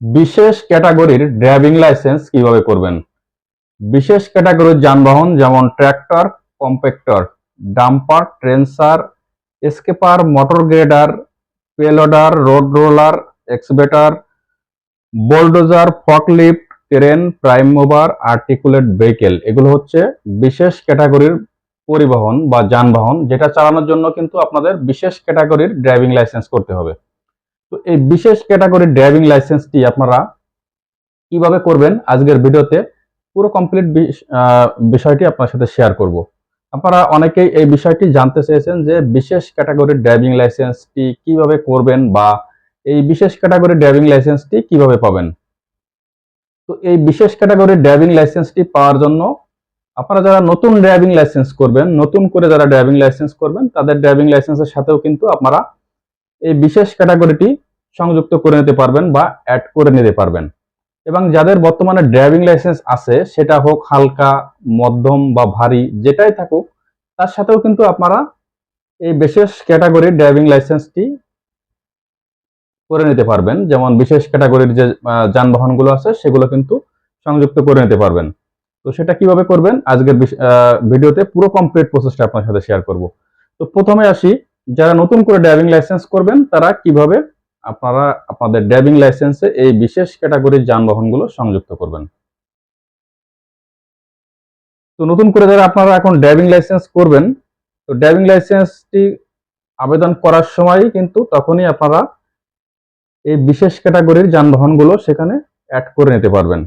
বিশেষ ক্যাটাগরির driving licence কীভাবে করবেন? বিশেষ ক্যাটাগরির যানবাহন যেমন tractor compactor dumper, trencher, scraper, motor grader, payloader, road roller, excavator, bulldozer, forklift, crane, prime mover, articulate vehicle. এগুলো হচ্ছে বিশেষ ক্যাটাগরির পরিবহন বা যানবাহন যেটা চালানোর জন্য কিন্তু আপনাদের বিশেষ ক্যাটাগরির ড্রাইভিং লাইসেন্স করতে হবে। তো এই বিশেষ ক্যাটাগরির ড্রাইভিং লাইসেন্সটি আপনারা কীভাবে করবেন আজকের ভিডিওতে, পুরো কমপ্লিট বিষয়টি আপনার সাথে শেয়ার করব। আপনারা অনেকেই এই বিষয়টি জানতে চেয়েছেন যে বিশেষ ক্যাটাগরি ড্রাইভিং লাইসেন্সটি কীভাবে করবেন বা এই বিশেষ ক্যাটাগরির ড্রাইভিং লাইসেন্সটি কীভাবে পাবেন। তো এই বিশেষ ক্যাটাগরির ড্রাইভিং লাইসেন্সটি পাওয়ার জন্য আপনারা যারা নতুন ড্রাইভিং লাইসেন্স করবেন, নতুন করে যারা ড্রাইভিং লাইসেন্স করবেন, তাদের ড্রাইভিং লাইসেন্সের সাথেও কিন্তু আপনারা এই বিশেষ ক্যাটাগরিটি সংযুক্ত করে নিতে পারবেন বা অ্যাড করে নিতে পারবেন। এবং যাদের বর্তমানে ড্রাইভিং লাইসেন্স আছে, সেটা হোক হালকা, মধ্যম বা ভারী, যেটাই থাকুক, তার সাথেও কিন্তু আপনারা এই বিশেষ ক্যাটাগরির ড্রাইভিং লাইসেন্সটি করে নিতে পারবেন। যেমন বিশেষ ক্যাটাগরির যে যানবাহনগুলো আছে, সেগুলো কিন্তু সংযুক্ত করে নিতে পারবেন। তো সেটা কীভাবে করবেন? আজকের ভিডিওতে পুরো কমপ্লিট প্রসেসটা আপনার সাথে শেয়ার করব। তো প্রথমে আসি যারা নতুন করে ড্রাইভিং লাইসেন্স করবেন, তারা কীভাবে আপনারা আপনাদের ড্রাইভিং লাইসেন্সে এই বিশেষ ক্যাটাগরির যানবাহনগুলো সংযুক্ত করবেন? তো নতুন করে যারা আপনারা এখন ড্রাইভিং লাইসেন্স করবেন, তো ড্রাইভিং লাইসেন্সটি আবেদন করার সময় কিন্তু তখনই আপনারা এই বিশেষ ক্যাটাগরির যানবাহনগুলো সেখানে অ্যাড করে নিতে পারবেন।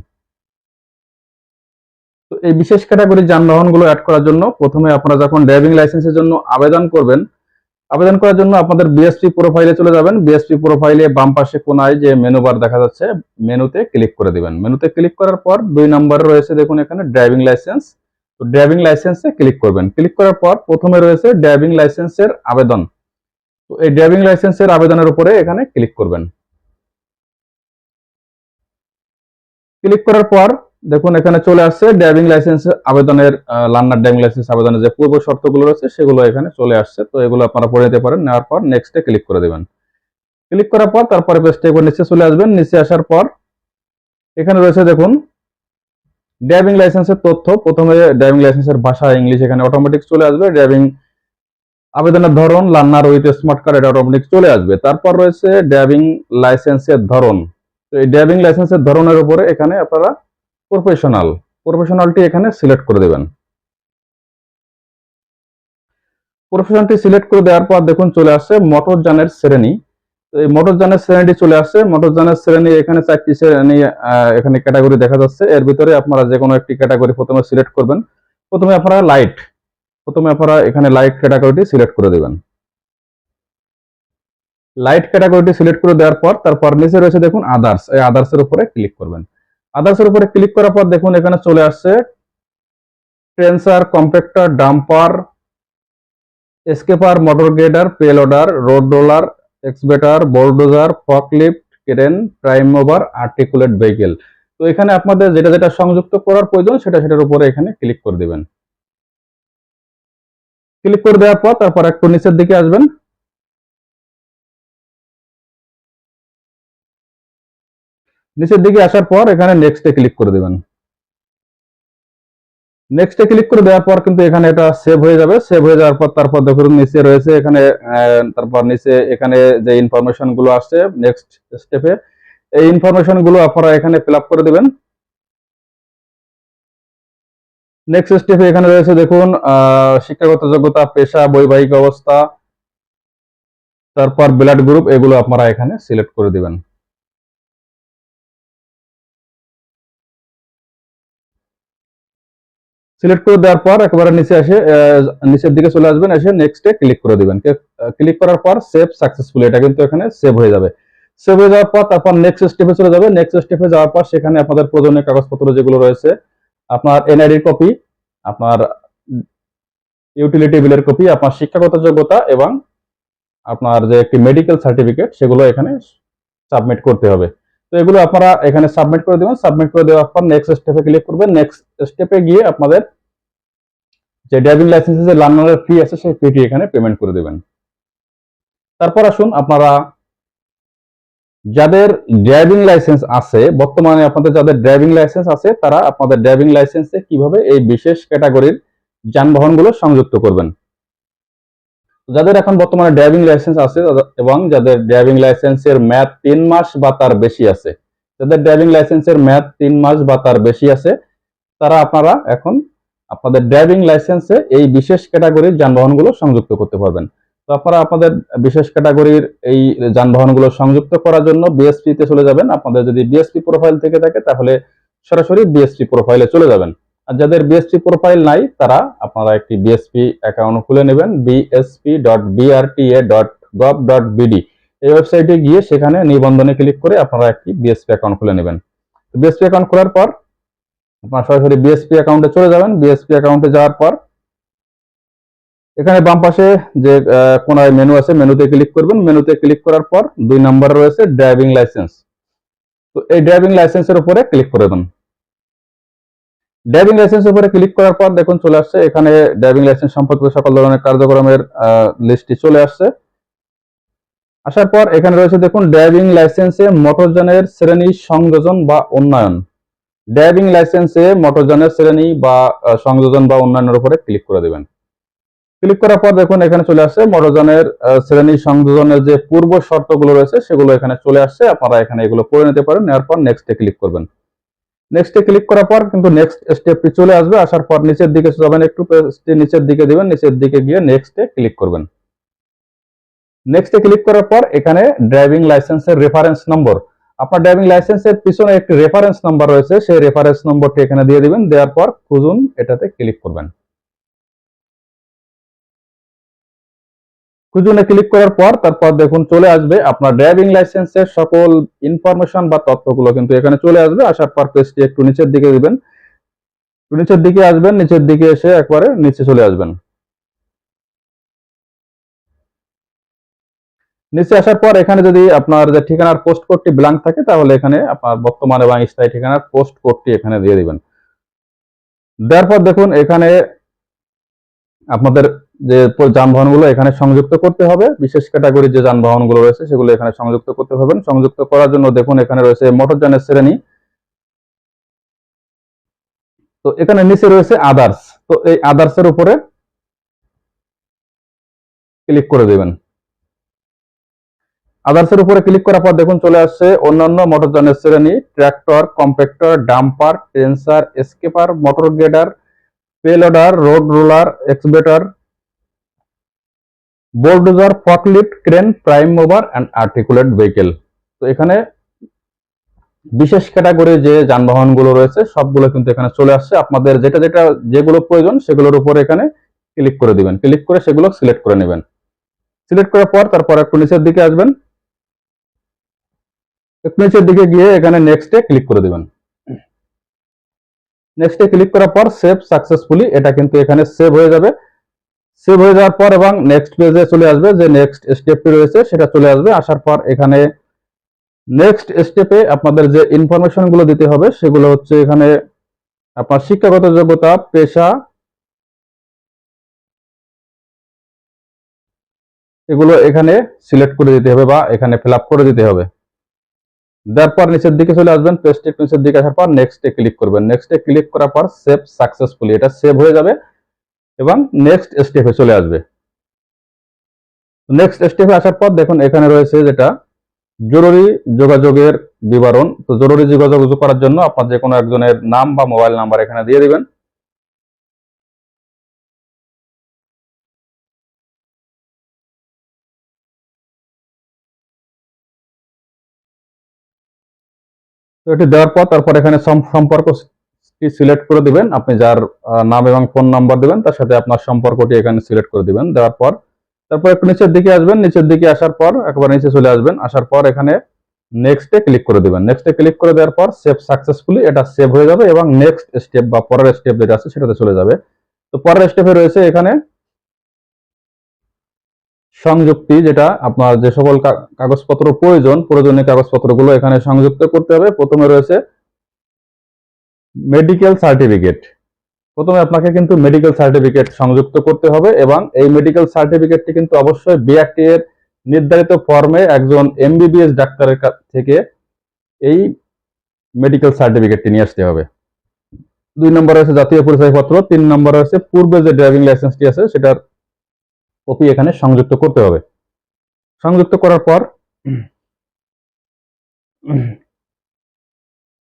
তো এই বিশেষ ক্যাটাগরির যানবাহনগুলো অ্যাড করার জন্য প্রথমে আপনারা যখন ড্রাইভিং লাইসেন্সের জন্য আবেদন করবেন আবেদন করার জন্য আপনাদের বিএসপি প্রোফাইলে চলে যাবেন। বিএসপি প্রোফাইলে বাম পাশে কোনায় যে মেনু বার দেখা যাচ্ছে মেনুতে ক্লিক করে দিবেন। মেনুতে ক্লিক করার পর দুই নম্বরে রয়েছে দেখুন এখানে ড্রাইভিং লাইসেন্স তো ড্রাইভিং লাইসেন্সে ক্লিক করবেন। ক্লিক করার পর প্রথমে রয়েছে ড্রাইভিং লাইসেন্সের আবেদন। তো এই ড্রাইভিং লাইসেন্সের আবেদনের উপরে এখানে ক্লিক করবেন। ক্লিক করার পর দেখুন, এখানে চলে আসছে ড্রাইভিং লাইসেন্স আবেদনের লার্নার ড্রাইভিং লাইসেন্স আবেদনের যে পূর্ব শর্তগুলো রয়েছে, সেগুলো এখানে চলে আসছে। তো এগুলো আপনারা পড়ে নিতে পারেন, নেওয়ার পর নেক্সটে ক্লিক করে দেবেন। ক্লিক করার পর তারপরে পেজটা একবার নিচে চলে আসবেন। নিচে আসার পর এখানে রয়েছে দেখুন ড্রাইভিং লাইসেন্সের তথ্য। প্রথমে ড্রাইভিং লাইসেন্সের ভাষা ইংলিশ এখানে অটোমেটিক চলে আসবে। ড্রাইভিং আবেদনের ধরন লার্নার উইথ স্মার্ট কার্ড এটা অটোমেটিক চলে আসবে। তারপর রয়েছে ড্রাইভিং লাইসেন্সের ধরন। তো এই ড্রাইভিং লাইসেন্সের ধরনের উপরে এখানে আপনারা প্রফেশনাল প্রফেশনালটি এখানে সিলেক্ট করে দেবেন। প্রফেশনালটি সিলেক্ট করে দেওয়ার পর দেখুন চলে আসছে মোটর শ্রেণি। তো এই মোটর শ্রেণীটি চলে আসছে। মোটর যানের শ্রেণি এখানে চারটি শ্রেণি এখানে ক্যাটাগরি দেখা যাচ্ছে। এর ভিতরে আপনারা যে কোনো একটি ক্যাটাগরি প্রথমে সিলেক্ট করবেন। প্রথমে আপনারা লাইট প্রথমে আপনারা এখানে লাইট ক্যাটাগরিটি সিলেক্ট করে দেবেন। লাইট ক্যাটাগরিটি সিলেক্ট করে দেওয়ার পর তারপর নিচে রয়েছে দেখুন আদার্স এই আদার্সের উপরে ক্লিক করবেন। আদার্স এর উপরে ক্লিক করার পর দেখুন এখানে চলে আসছে trencher compactor dumper scraper motor grader payloader road roller excavator bulldozer forklift crane prime mover articulate vehicle তো এখানে আপনাদের যেটা যেটা সংযুক্ত করার প্রয়োজন সেটা সেটার উপরে এখানে ক্লিক করে দিবেন। ক্লিক করে দেওয়ার পর তারপর একটু নিচের দিকে আসবেন। নিচের দিকে আসার পর এখানে নেক্সটে ক্লিক করে দেবেন। নেক্সটে ক্লিক করে দেওয়ার পর কিন্তু এখানে এটা সেভ হয়ে যাবে। সেভ হয়ে যাওয়ার পর তারপর দেখুন নিচে রয়েছে এখানে তারপর নিচে এখানে যে ইনফরমেশনগুলো আসছে নেক্সট স্টেপে এই ইনফরমেশনগুলো আপনারা এখানে ফিল করে দেবেন। নেক্সট স্টেপে এখানে রয়েছে দেখুন শিক্ষাগত যোগ্যতা, পেশা, বৈবাহিক অবস্থা, তারপর ব্লাড গ্রুপ এগুলো আপনারা এখানে সিলেক্ট করে দিবেন। সিলেক্ট করে দেওয়ার পর একেবারে নিচে এসে নিচের দিকে চলে আসবেন, এসে নেক্সটে ক্লিক করে দিবেন। ক্লিক করার পর সেভ সাকসেসফুল এটা কিন্তু এখানে সেভ হয়ে যাবে। সেভ হয়ে যাওয়ার পর তারপর নেক্সট স্টেপে চলে যাবে। নেক্সট স্টেপে যাওয়ার পর সেখানে আপনাদের প্রয়োজনীয় কাগজপত্র যেগুলো রয়েছে, আপনার এনআইডির কপি আপনার ইউটিলিটি বিলের কপি আপনার শিক্ষাগত যোগ্যতা এবং আপনার যে একটি মেডিকেল সার্টিফিকেট সেগুলো এখানে সাবমিট করতে হবে। তো এগুলো আপনারা এখানে সাবমিট করে দেবেন। সাবমিট করে দেওয়ার পর নেক্সট স্টেপে ক্লিক করবেন। নেক্সট স্টেপে গিয়ে আপনাদের যে ড্রাইভিং লাইসেন্সের যে লার্নারের ফি আছে, সেই ফিটি এখানে পেমেন্ট করে দেবেন। তারপর আসুন, আপনারা যাদের ড্রাইভিং লাইসেন্স আছে, বর্তমানে আপনাদের যাদের ড্রাইভিং লাইসেন্স আছে, তারা আপনাদের ড্রাইভিং লাইসেন্সে কীভাবে এই বিশেষ ক্যাটাগরির যানবাহনগুলো সংযুক্ত করবেন? যাদের এখন বর্তমানে ড্রাইভিং লাইসেন্স আছে এবং যাদের ড্রাইভিং লাইসেন্সের মেয়াদ তিন মাস বা তার বেশি আছে। যাদের ড্রাইভিং লাইসেন্সের মেয়াদ তিন মাস বা তার বেশি আছে, তারা আপনারা এখন আপনাদের ড্রাইভিং লাইসেন্সে এই বিশেষ ক্যাটাগরির যানবাহনগুলো সংযুক্ত করতে পারবেন। তো আপনারা আপনাদের বিশেষ ক্যাটাগরির এই যানবাহনগুলো সংযুক্ত করার জন্য বিএসপি তে চলে যাবেন। আপনাদের যদি বিএসপি প্রোফাইল থেকে থাকে, তাহলে সরাসরি বিএসপি প্রোফাইলে চলে যাবেন। আর যাদের বিএসপি প্রোফাইল নাই, তারা আপনারা একটি বিএসপি অ্যাকাউন্ট খুলে নেবেন BSP dot BRTA dot gov dot BD এই ওয়েবসাইটে গিয়ে সেখানে নিবন্ধনে ক্লিক করে আপনারা একটি বিএসপি অ্যাকাউন্ট খুলে নেবেন। বিএসপি অ্যাকাউন্ট খোলার পর আপনারা সরাসরি বিএসপি অ্যাকাউন্টে চলে যাবেন। বিএসপি অ্যাকাউন্টে যাওয়ার পর এখানে বাম পাশে যে কোনায় মেনু আছে মেনুতে ক্লিক করবেন। মেনুতে ক্লিক করার পর দুই নম্বরে রয়েছে ড্রাইভিং লাইসেন্স তো এই ড্রাইভিং লাইসেন্সের উপরে ক্লিক করে দেন। ড্রাইভিং লাইসেন্স উপরে ক্লিক করার পর দেখুন চলে আসছে। এখানে ড্রাইভিং লাইসেন্স সম্পর্কিত সকল ধরনের কার্যক্রমের লিস্টটি চলে আসছে। আসার পর এখানে রয়েছে দেখুন ড্রাইভিং লাইসেন্সে মোটরযানের শ্রেণি সংযোজন বা উন্নয়ন। ড্রাইভিং লাইসেন্সে মোটরযানের শ্রেণি বা সংযোজন বা উন্নয়নের উপরে ক্লিক করে দেবেন। ক্লিক করার পর দেখুন, এখানে চলে আসছে মোটরযানের শ্রেণি সংযোজনের যে পূর্ব শর্তগুলো রয়েছে, সেগুলো এখানে চলে আসছে। আপনারা এখানে এগুলো করে নিতে পারেন, নেওয়ার পর নেক্সটে ক্লিক করবেন। নেক্সটে ক্লিক করার পর কিন্তু নেক্সট স্টেপটি চলে আসবে। আসার পর নিচের দিকে যাবেন, একটু নিচের দিকে দিবেন, নিচের দিকে গিয়ে নেক্সটে ক্লিক করবেন। নেক্সটে ক্লিক করার পর এখানে ড্রাইভিং লাইসেন্সের রেফারেন্স নম্বর আপনার ড্রাইভিং লাইসেন্সের পিছনে একটি রেফারেন্স নাম্বার রয়েছে। সেই রেফারেন্স নম্বরটি এখানে দিয়ে দিবেন। দেওয়ার পর খুঁজুন, এটাতে ক্লিক করবেন। খুঁজুনে ক্লিক করার পর তারপর দেখুন চলে আসবে আপনার ড্রাইভিং লাইসেন্সের সকল ইনফরমেশন বা তথ্যগুলো কিন্তু এখানে চলে আসবে। আসার পর পেজটি একটু নিচের দিকে দিবেন। নিচের দিকে আসবেন, নিচের দিকে এসে একবারে নিচে চলে আসবেন। নিচে আসার পর এখানে যদি আপনার যে ঠিকানার পোস্ট কোডটি ব্ল্যাঙ্ক থাকে, তাহলে এখানে আপনার বর্তমানে এবং স্থায়ী ঠিকানার পোস্ট কোডটি এখানে দিয়ে দিবেন। দেওয়ার পর দেখুন এখানে আপনাদের যে যানবাহনগুলো এখানে সংযুক্ত করতে হবে, বিশেষ ক্যাটাগরির যে যানবাহনগুলো রয়েছে সেগুলো এখানে সংযুক্ত করতে হবে। সংযুক্ত করার জন্য দেখুন এখানে রয়েছে মোটরযানের শ্রেণি। তো এখানে নিচে রয়েছে আদার্স তো এই আদার্স এর উপরে ক্লিক করে দেবেন। আদার্সের উপরে ক্লিক করার পর দেখুন চলে আসছে অন্যান্য মোটরযানের শ্রেণি। Tractor compactor dumper trencher scraper motor grader payloader road roller excavator bulldozer forklift crane prime mover and articulate vehicle তো এখানে বিশেষ ক্যাটাগরি যে যানবাহনগুলো রয়েছে, সবগুলো কিন্তু এখানে চলে আসছে। আপনাদের যেটা যেটা যেগুলো প্রয়োজন সেগুলোর উপরে এখানে ক্লিক করে দিবেন। ক্লিক করে সেগুলো সিলেক্ট করে নেবেন। সিলেক্ট করার পর তারপর একটু নিচের দিকে আসবেন। একটু নিচের দিকে গিয়ে এখানে নেক্সটে ক্লিক করে দিবেন। নেক্সটে ক্লিক করার পর সেভ সাকসেসফুলি এটা কিন্তু এখানে সেভ হয়ে যাবে। সেভ হয়ে যাওয়ার পর এবং নেক্সট পেজে চলে আসবে যে নেক্সট স্টেপটি রয়েছে সেটা চলে আসবে। আসার পর এখানে নেক্সট স্টেপে আপনাদের যে ইনফরমেশনগুলো দিতে হবে সেগুলো হচ্ছে এখানে আপনার শিক্ষাগত যোগ্যতা, পেশা এগুলো এখানে সিলেক্ট করে দিতে হবে বা এখানে ফিল করে দিতে হবে। দেওয়ার নিচের দিকে চলে আসবেন পেজটি নিচের দিকে আসার পর নেক্সটে ক্লিক করবেন। নেক্সটে ক্লিক করার পর সেভ সাকসেসফুলি এটা সেভ হয়ে যাবে। এবং নেক্সট স্টেপে চলে আসবে। নেক্সট স্টেপে আসার পর দেখুন এখানে রয়েছে যেটা জরুরি যোগাযোগের বিবরণ। তো জরুরি যোগাযোগ করার জন্য আপনার যে কোনো একজনের নাম বা মোবাইল নাম্বার এখানে দিয়ে দিবেন। এটি দেওয়ার পর তারপর এখানে সম- সম্পর্কটি সিলেক্ট করে দিবেন? আপনি যার নাম এবং ফোন নাম্বার দিবেন, তার সাথে আপনার সম্পর্কটি এখানে সিলেক্ট করে দিবেন, দেওয়ার পর, তারপর একটু নিচের দিকে আসবেন, নিচের দিকে আসার পর, একবার নিচে চলে আসবেন, আসার পর এখানে নেক্সটে ক্লিক করে দিবেন। নেক্সটে ক্লিক করে দেওয়ার পর সেভ সাকসেসফুলি এটা সেভ হয়ে যাবে এবং নেক্সট স্টেপ বা পরের স্টেপ যেটা আছে, সেটাতে চলে যাবে। তো পরের স্টেপে রয়েছে এখানে সংযুক্তি, যেটা আপনার যে সকল কাগজপত্র প্রয়োজন, প্রয়োজনীয় কাগজপত্রগুলো এখানে সংযুক্ত করতে হবে। প্রথমে রয়েছে মেডিকেল সার্টিফিকেট প্রথমে আপনাকে কিন্তু মেডিকেল সার্টিফিকেট সংযুক্ত করতে হবে এবং এই মেডিকেল সার্টিফিকেটটি কিন্তু অবশ্যই বিআরটি এর নির্ধারিত ফর্মে একজন এমবিবিএস ডাক্তারের কাছ থেকে এই মেডিকেল সার্টিফিকেটটি নিয়ে আসতে হবে। দুই নম্বরে আছে জাতীয় পরিচয়পত্র তিন নম্বরে আছে পূর্বে যে ড্রাইভিং লাইসেন্সটি আছে সেটার কপি এখানে সংযুক্ত করতে হবে। সংযুক্ত করার পর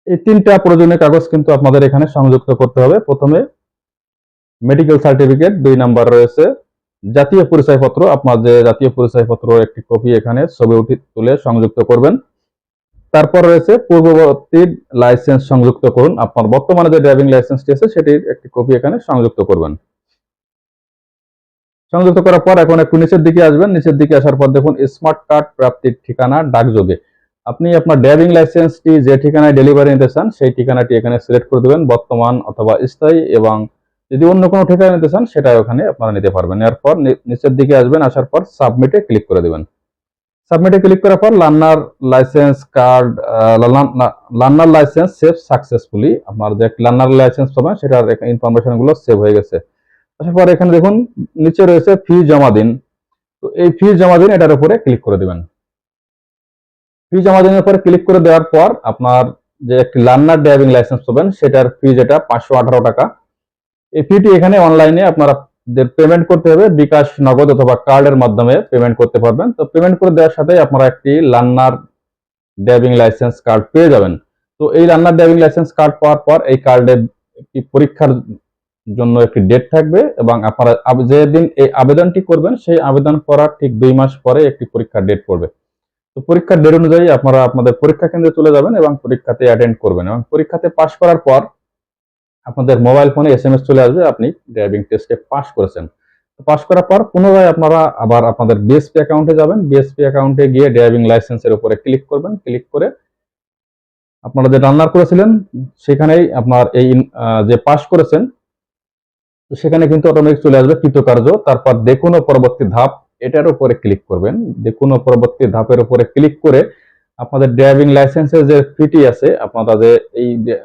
এই তিনটা প্রয়োজনীয় কাগজ কিন্তু আপনাদের এখানে সংযুক্ত করতে হবে। প্রথমে মেডিকেল সার্টিফিকেট দুই নাম্বার রয়েছে। জাতীয় পরিচয়পত্র, আপনার যে জাতীয় পরিচয়পত্র একটি কপি এখানে ছবি উঠে তুলে সংযুক্ত করবেন। তারপর রয়েছে পূর্ববর্তী লাইসেন্স সংযুক্ত করুন। আপনার বর্তমানে যে ড্রাইভিং লাইসেন্সটি আছে, সেটির একটি কপি এখানে সংযুক্ত করবেন। সংযুক্ত করার পর এখন একটু নিচের দিকে আসবেন। নিচের দিকে আসার পর দেখুন স্মার্ট কার্ড প্রাপ্তির ঠিকানা ডাকযোগে। আপনি আপনার ড্রাইভিং লাইসেন্সটি যে ঠিকানায় ডেলিভারি নিতে চান, সেই ঠিকানাটি এখানে সিলেক্ট করে দেবেন, বর্তমান অথবা স্থায়ী এবং যদি অন্য কোনো ঠিকানা নিতে চান সেটা ওখানে আপনারা নিতে পারবেন। এরপর নিচের দিকে আসবেন, আসার পর সাবমিটে ক্লিক করে দেবেন। সাবমিটে ক্লিক করার পর learner licence card learner licence save successfully আপনার যে লার্নার লাইসেন্স পাবেন, সেটার ইনফরমেশনগুলো সেভ হয়ে গেছে। আসার পর এখানে দেখুন, নিচে রয়েছে ফি জমা দিন। তো এই ফি জমা দিন, এটার উপরে ক্লিক করে দিবেন। ফি জমা দিনের পরে ক্লিক করে দেওয়ার পর আপনার যে একটি লার্নার ড্রাইভিং লাইসেন্স পাবেন, সেটার ফি যেটা পাঁচশো আঠারো টাকা। এই ফিটি এখানে অনলাইনে আপনারা পেমেন্ট করতে হবে, বিকাশ, নগদ অথবা কার্ডের মাধ্যমে পেমেন্ট করতে পারবেন। তো পেমেন্ট করে দেওয়ার সাথে আপনারা একটি লার্নার ড্রাইভিং লাইসেন্স কার্ড পেয়ে যাবেন। তো এই লার্নার ড্রাইভিং লাইসেন্স কার্ড পাওয়ার পর এই কার্ডে একটি পরীক্ষার জন্য একটি ডেট থাকবে এবং আপনারা যেদিন এই আবেদনটি করবেন, সেই আবেদন করার ঠিক দুই মাস পরে একটি পরীক্ষার ডেট পড়বে। তো পরীক্ষার ডেট অনুযায়ী আপনারা আপনাদের পরীক্ষা কেন্দ্রে চলে যাবেন এবং পরীক্ষাতে অ্যাটেন্ড করবেন এবং পরীক্ষাতে পাশ করার পর আপনাদের মোবাইল ফোনে এস এম এস চলে আসবে, আপনি ড্রাইভিং টেস্টে পাশ করেছেন। পাশ করার পর পুনরায় আপনারা আবার আপনাদের বিএসপি অ্যাকাউন্টে যাবেন। বিএসপি অ্যাকাউন্টে গিয়ে ড্রাইভিং লাইসেন্সের উপরে ক্লিক করবেন। ক্লিক করে আপনারা যে রান্নার করেছিলেন, সেখানেই আপনার এই যে পাশ করেছেন সেখানে কিন্তু অটোমেটিক চলে আসবে কৃতকার্য। তারপর দেখুন পরবর্তী ধাপ। এটার উপরে ক্লিক করবেন। যে ও পরবর্তী ধাপের উপরে ক্লিক করে আপনাদের ড্রাইভিং লাইসেন্সের যে ফিটি আছে, আপনারা যে এই যে-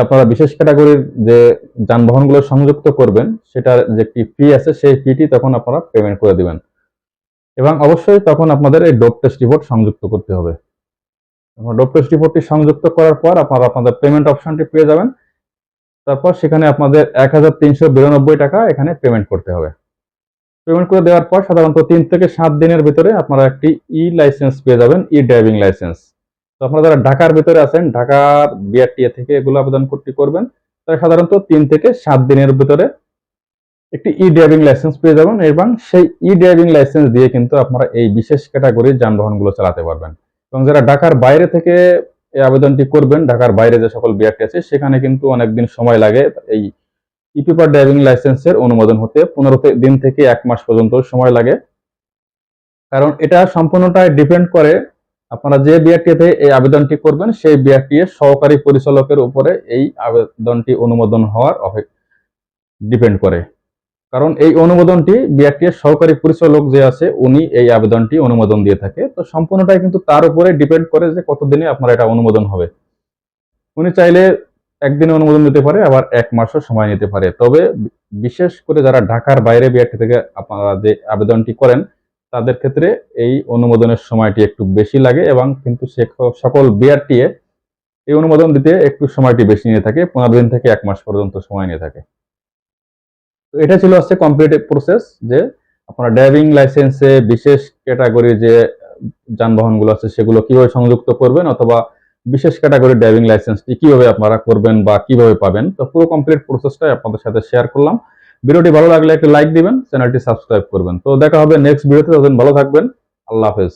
আপনারা বিশেষ ক্যাটাগরির যে যানবাহনগুলো সংযুক্ত করবেন, সেটার যে একটি ফি আছে, সেই ফিটি তখন আপনারা পেমেন্ট করে দিবেন। এবং অবশ্যই তখন আপনাদের এই ডোপ টেস্ট রিপোর্ট সংযুক্ত করতে হবে। ডোপ টেস্ট রিপোর্টটি সংযুক্ত করার পর আপনারা আপনাদের পেমেন্ট অপশনটি পেয়ে যাবেন। তারপর সেখানে আপনাদের এক হাজার তিনশো বিরানব্বই টাকা এখানে পেমেন্ট করতে হবে। পেমেন্ট করে দেওয়ার পর সাধারণত তিন থেকে সাত দিনের ভিতরে আপনারা একটি ই লাইসেন্স পেয়ে যাবেন ই ড্রাইভিং লাইসেন্স তো আপনারা যারা ঢাকার ভিতরে আছেন, ঢাকার বিআরটিএ থেকে এগুলো আবেদন করতে করবেন, তারা সাধারণত তিন থেকে সাত দিনের ভিতরে একটি ই ড্রাইভিং লাইসেন্স পেয়ে যাবেন, এবং সেই ই ড্রাইভিং লাইসেন্স দিয়ে কিন্তু আপনারা এই বিশেষ ক্যাটাগরির যানবাহনগুলো চালাতে পারবেন। এবং যারা ঢাকার বাইরে থেকে এই আবেদনটি করবেন, ঢাকার বাইরে যে সকল বিআরটি আছে, সেখানে কিন্তু অনেকদিন সময় লাগে এই ই পেপার ড্রাইভিং লাইসেন্সের অনুমোদন হতে পনেরো দিন থেকে এক মাস পর্যন্ত সময় লাগে। কারণ এটা সম্পূর্ণটাই ডিপেন্ড করে আপনারা যে বিআরটিতে এই আবেদনটি করবেন, সেই বিআরটি সহকারী পরিচালকের উপরে এই আবেদনটি অনুমোদন হওয়ার ডিপেন্ড করে। কারণ এই অনুমোদনটি বিআরটি এর সহকারী পরিচালক যে আছে, উনি এই আবেদনটি অনুমোদন দিয়ে থাকে। তো সম্পূর্ণটাই কিন্তু তার উপরে ডিপেন্ড করে যে কতদিনে আপনার এটা অনুমোদন হবে। উনি চাইলে একদিনে অনুমোদন নিতে পারে, আবার এক মাসও সময় নিতে পারে। তবে বিশেষ করে যারা ঢাকার বাইরে বিআরটি থেকে আপনারা যে আবেদনটি করেন, তাদের ক্ষেত্রে এই অনুমোদনের সময়টি একটু বেশি লাগে এবং কিন্তু সকল বিআরটিএ এই অনুমোদন দিতে একটু সময়টি বেশি নিয়ে থাকে, পনেরো দিন থেকে এক মাস পর্যন্ত সময় নিয়ে থাকে। তো এটা ছিল হচ্ছে কমপ্লিট প্রসেস যে আপনার ড্রাইভিং লাইসেন্সে বিশেষ ক্যাটাগরির যে যানবাহনগুলো আছে, সেগুলো কীভাবে সংযুক্ত করবেন অথবা বিশেষ ক্যাটাগরি ড্রাইভিং লাইসেন্সটি কীভাবে আপনারা করবেন বা কীভাবে পাবেন, তো পুরো কমপ্লিট প্রসেসটাই আপনাদের সাথে শেয়ার করলাম। ভিডিওটি ভালো লাগলে একটা লাইক দিবেন চ্যানেলটি সাবস্ক্রাইব করবেন। তো দেখা হবে নেক্সট ভিডিওতে ততদিন ভালো থাকবেন, আল্লাহ হাফেজ।